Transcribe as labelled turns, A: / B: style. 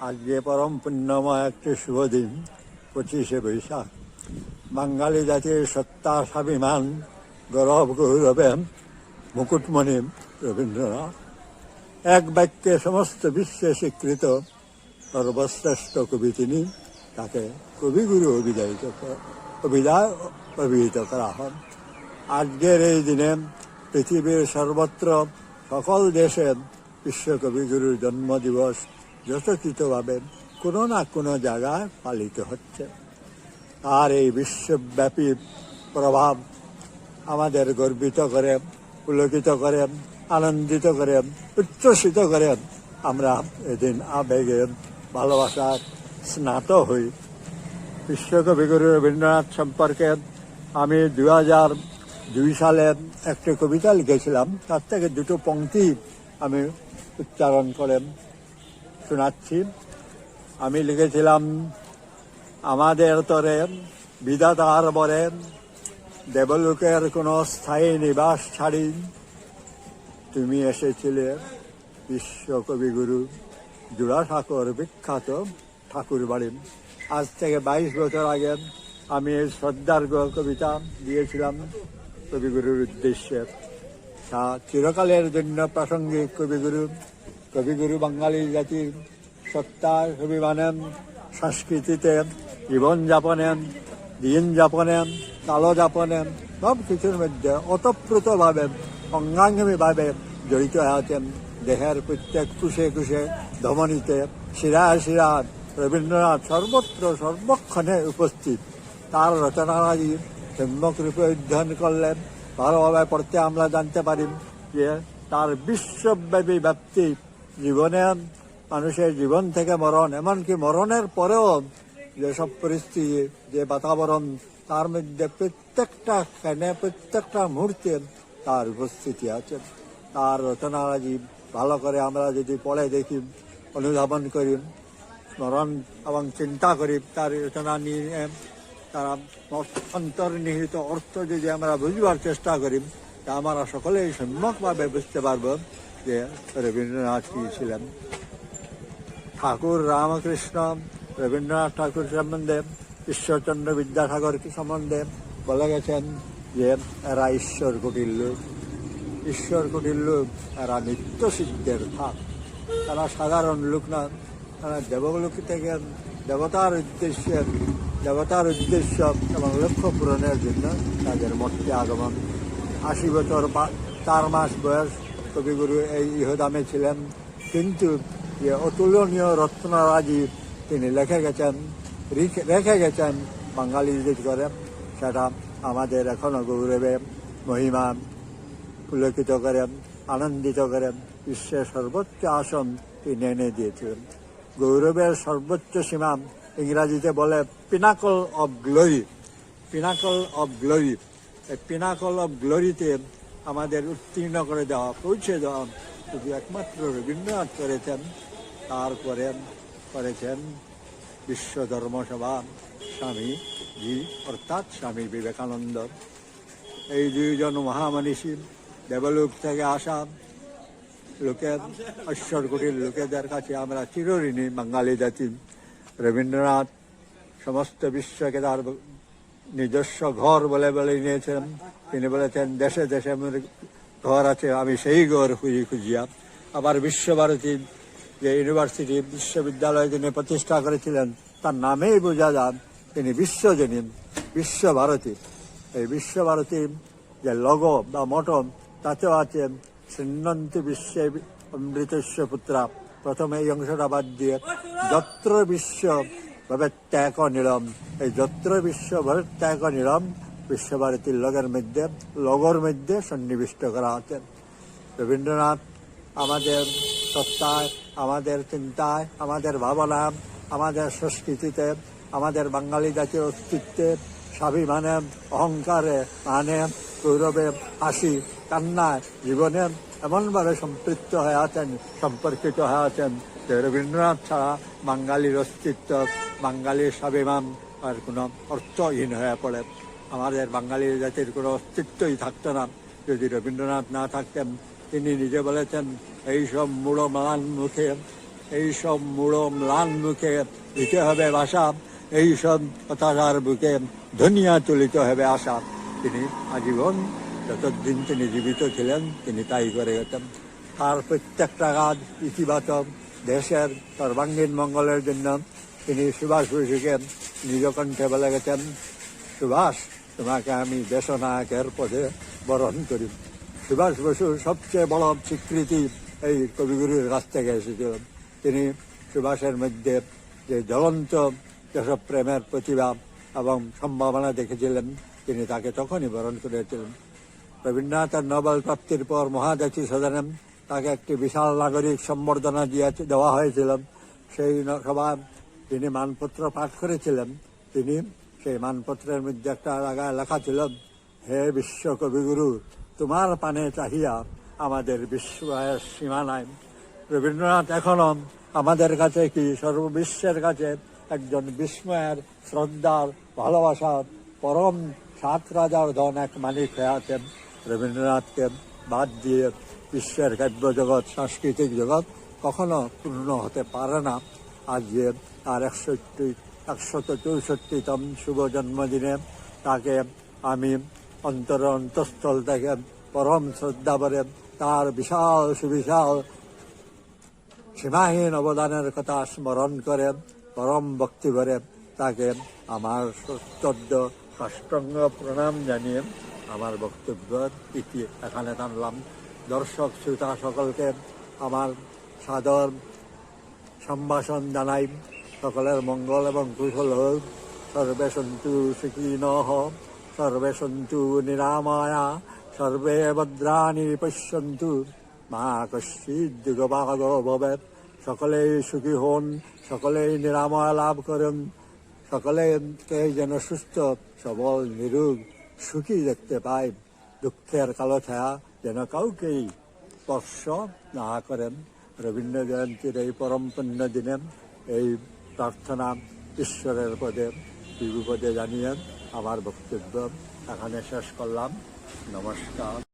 A: আজকে পরম পুণ্যময় একটি শুভ দিন, পঁচিশে বৈশাখ। বাঙালি জাতির সত্তা স্বাভিমান, গৌরব গৌরবে মুকুটমণি রবীন্দ্রনাথ। এক বাক্যে সমস্ত বিশ্বে স্বীকৃত সর্বশ্রেষ্ঠ কবি তিনি, তাকে কবিগুরু অভিধায়িত কর- অভিধায় অভিহিত করা হয়। আজকের এই দিনে পৃথিবীর সর্বত্র সকল দেশে বিশ্বকবিগুরুর জন্মদিবস যথোচিতভাবে কোনো না কোনো জায়গায় পালিত হচ্ছে। আর এই বিশ্বব্যাপী প্রভাব আমাদের গর্বিত করে, পুলকিত করে, আনন্দিত করে, উচ্ছ্বসিত করে আমরা এদিন আবেগে ভালোবাসার স্নাত হই। বিশ্বকবিগুরু রবীন্দ্রনাথ সম্পর্কে আমি দু হাজার দুই সালে একটি কবিতা লিখেছিলাম, তার থেকে দুটো পংক্তি আমি উচ্চারণ করে শোনাচ্ছি। আমি লিখেছিলাম, আমাদের তরে বিধাতার বরে দেবলোকের কোনো স্থায়ী নিবাস ছাড়ি। তুমি এসেছিলে বিশ্বকবিগুরু জোড়াসাঁকোর বিখ্যাত ঠাকুর বাড়ি আজ থেকে বাইশ বছর আগে আমি এই শ্রদ্ধার গ- কবিতা দিয়েছিলাম কবিগুরুর উদ্দেশ্যে। তা চিরকালের জন্য প্রাসঙ্গিক কবিগুরু কবিগুরু বাঙালি জাতির সত্তা অভিমানে সংস্কৃতিতে জীবন জীবনযাপনে দিন যাপনে কালো যাপনে সব কিছুর মধ্যে ওতপ্রোতভাবে অঙ্গাঙ্গিভাবে জড়িত আছেন দেহের প্রত্যেক কুশে কুশে ধমনীতে শিরা শিরা রবীন্দ্রনাথ সর্বত্র সর্বক্ষণে উপস্থিত। তার রচনারাজি রূপে অধ্যয়ন করলেন। ভালোভাবে পড়তে আমরা জানতে পারি যে তার বিশ্বব্যাপী ব্যাপ্তি জীবনে মানুষের জীবন থেকে মরণ এমনকি মরণের পরেও যেসব পরিস্থিতি যে বাতাবরণ তার মধ্যে প্রত্যেকটা ক্ষণে প্রত্যেকটা মুহূর্তে তার উপস্থিতি আছে। তার রচনারাজি ভালো করে আমরা যদি পড়ে দেখি অনুধাবন করি স্মরণ এবং চিন্তা করি তার রচনা নিয়ে তারা অন্তর্নিহিত অর্থ যদি আমরা বুঝবার চেষ্টা করি তা আমরা সকলেই সম্যকভাবে বুঝতে পারব। রবীন্দ্রনাথ ছিলেন ঠাকুর রামকৃষ্ণ, রবীন্দ্রনাথ ঠাকুর সম্বন্ধে, ঈশ্বরচন্দ্র বিদ্যাসাগর সম্বন্ধে বলে গেছেন যে, এরা ঈশ্বর কুটির লোক ঈশ্বর কুটির লোক এরা নিত্য সিদ্ধের থাক তারা সাধারণ লোক না, তারা দেবলোক থেকে দেবতার উদ্দেশ্যে, দেবতার উদ্দেশ্য এবং লক্ষ্য পূরণের জন্য তাদের মধ্যে আগমন। আশি বছর চার মাস বয়স কবিগুরু এই ইহদামে ছিলেন কিন্তু যে অতুলনীয় রত্নরাজি তিনি লেখে গেছেন, রিখে- গেছেন বাঙালিদের করে, সেটা আমাদের এখনও গৌরবে, মহিমা পুলকিত করে, আনন্দিত করেন বিশ্বের সর্বোচ্চ আসন তিনি এনে দিয়েছিলেন। গৌরবের সর্বোচ্চ সীমা ইংরাজিতে বলে pinnacle of glory. Pinnacle of glory. এই পিনাকল অফ গ্লোরিতে আমাদের উত্তীর্ণ করে দেওয়া, পৌঁছে দেওয়া। শুধু একমাত্র রবীন্দ্রনাথ করেছেন, তারপরে করেছেন বিশ্ব ধর্মসভা স্বামী জি অর্থাৎ স্বামী বিবেকানন্দ। এই দুইজন মহামনীষী দেবলোক থেকে আসা লোকের ঈশ্বর কুটির লোকেদের কাছে আমরা চিরঋণী বাঙালি জাতি। রবীন্দ্রনাথ সমস্ত বিশ্বকে তার নিজস্ব ঘর বলে বলে নিয়েছেন। তিনি বলেছেন, দেশে দেশে ঘর আছে, আমি সেই ঘর খুঁজি, খুঁজিয়া। আবার বিশ্বভারতী যে ইউনিভার্সিটি, বিশ্ববিদ্যালয় তিনি প্রতিষ্ঠা করেছিলেন, তার নামেই বোঝা যান তিনি বিশ্বজনীন, বিশ্বভারতী। এই বিশ্বভারতী যে লগ বা মটন তাতেও আছে শৃণ্যন্তি বিশ্বে অমৃতস্য পুত্রা। প্রথমে এই অংশটা বাদ দিয়ে, যত্র বিশ্ব ভাবে ত্যাগ নিলম। এই যত্র বিশ্ব ভাবে ত্যাগ নিলম বিশ্বভারতীর লগের মধ্যে, লগর মধ্যে সন্নিবিষ্ট করা আছে রবীন্দ্রনাথ, আমাদের সত্তায়, আমাদের চিন্তায়, আমাদের ভাবনা আমাদের সংস্কৃতিতে, আমাদের বাঙালি জাতির অস্তিত্বে, স্বাভিমানে, অহংকারে মানে গৌরবে, হাসি, কান্নায়, জীবনে এমনভাবে সম্পৃক্ত হয়ে আছেন, সম্পর্কিত হয়ে আছেন যে রবীন্দ্রনাথ ছাড়া বাঙালির অস্তিত্ব, বাঙালির স্বাভিমান আর কোনো অর্থহীন হয়ে পড়ে। আমাদের বাঙালি জাতির কোনো অস্তিত্বই থাকতো না, যদি রবীন্দ্রনাথ না থাকতেন, তিনি নিজে বলেছেন, এইসব মূঢ় মান মুখে, এইসব মূঢ় ম্লান মুখে দিতে হবে ভাষা এইসব হতাশার বুকে ধনিয়া তুলিত হবে আশা। তিনি আজীবন যতদিন তিনি জীবিত ছিলেন, তিনি তাই করে গেছেন তার প্রত্যেকটা কাজ ইতিবাচক, দেশের সর্বাঙ্গীন মঙ্গলের জন্য তিনি সুভাষ বসুকে নিজ কণ্ঠে বলে গেছেন সুভাষ তোমাকে আমি দেশনায়কের পদে বরণ করি। সুভাষ বসুর সবচেয়ে বড় স্বীকৃতি এই কবিগুরুর কাছ থেকে এসেছিল। তিনি সুভাষের মধ্যে যে জ্বলন্ত দেশপ্রেমের প্রতিভা এবং সম্ভাবনা দেখেছিলেন, তিনি তাকে তখনই বরণ করেছিলেন। রবীন্দ্রনাথের নোবেল প্রাপ্তির পর মহাজাতি সদনে তাকে একটি বিশাল নাগরিক সম্বর্ধনা দিয়ে দেওয়া হয়েছিল। সেই সভা তিনি মানপত্র পাঠ করেছিলেন। তিনি সেই মানপত্রের মধ্যে একটা জায়গায় লেখা ছিল, হে বিশ্ব কবিগুরু তোমার পানে চাহিয়া আমাদের বিস্ময়ের সীমা নাই। রবীন্দ্রনাথ এখনও আমাদের কাছে কি সর্ববিশ্বের কাছে একজন বিস্ময়ের, শ্রদ্ধার, ভালোবাসার পরম সাত রাজার ধন এক মালিক হয়ে আছেন? রবীন্দ্রনাথকে বাদ দিয়ে বিশ্বের কাব্য জগৎ সাংস্কৃতিক জগৎ কখনো পূর্ণ হতে পারে না। আজ যে তার একষট্টি, একশত চৌষট্টিতম শুভ জন্মদিনে তাকে আমি অন্তর অন্তঃস্থল থেকে পরম শ্রদ্ধা করে তার বিশাল, সুবিশাল, সীমাহীন অবদানের কথা স্মরণ করে পরম ভক্তি তাকে আমার সত্যর্য সাষ্টাঙ্গ প্রণাম জানিয়ে আমার বক্তব্য এখানে টানলাম। দর্শক, শ্রোতা সকলকে আমার সাদর সম্ভাষণ জানাই। সকলের মঙ্গল এবং কুশল হোক। সর্বে সন্তু সুখী নহ সর্বে সন্তু নিরাময়া। সর্বে ভদ্রাণী পশ্যন্তু। মা কশ্চিৎ যুগবাগ সকলেই সুখী হন। সকলেই নিরাময় লাভ করেন। সকলেকে যেন সুস্থ, সবল, নিরোগ, সুখী দেখতে পায়। দুঃখের কালো ছায়া যেন কাউকেই স্পর্শ না করেন। রবীন্দ্র জয়ন্তীর এই পরম পুণ্য দিনে এই প্রার্থনা ঈশ্বরের পদে বিভু পদে জানিয়ে আমার বক্তব্য এখানে শেষ করলাম নমস্কার